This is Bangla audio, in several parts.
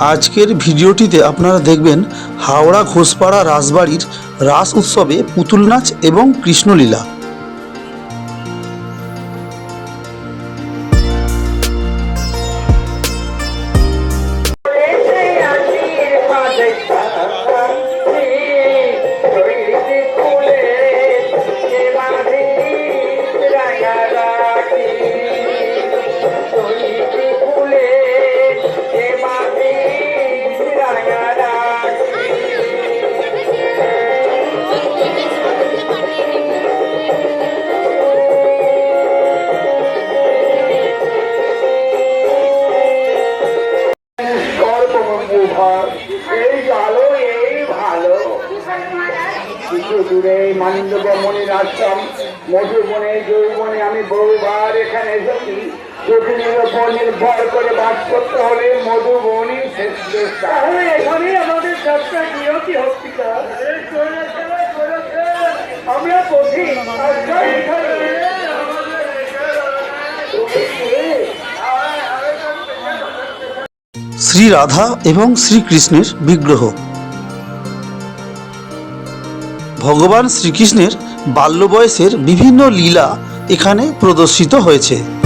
আজকের ভিডিওটিতে আপনারা দেখবেন হাওড়া ঘোষপাড়া রাসবাড়ির রাস উৎসবে পুতুল নাচ এবং কৃষ্ণলীলা। ভালো এই ভালো। কিছু দূরে মানিন্দ্র মনির আশ্রম মধুবনে যৌবনে আমি বহুবার এখানে এসেছি। প্রতিদিনের উপর নির্ভর করে বাস করতে হলে শ্রেষ্ঠ তাহলে এখানেই আমাদের যাত্রা নিয়তি হসপিটাল। আমরা পথি শ্রী রাধা এবং শ্রীকৃষ্ণের বিগ্রহ। ভগবান শ্রীকৃষ্ণের বাল্য বয়সের বিভিন্ন লীলা এখানে প্রদর্শিত হয়েছে।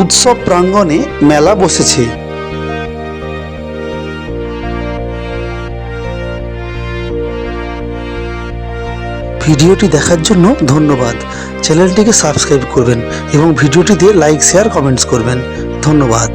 উৎসব প্রাঙ্গণে মেলা বসেছে। ভিডিওটি দেখার জন্য ধন্যবাদ। চ্যানেলটিকে সাবস্ক্রাইব করবেন এবং ভিডিওটিতে লাইক, শেয়ার, কমেন্টস করবেন। ধন্যবাদ।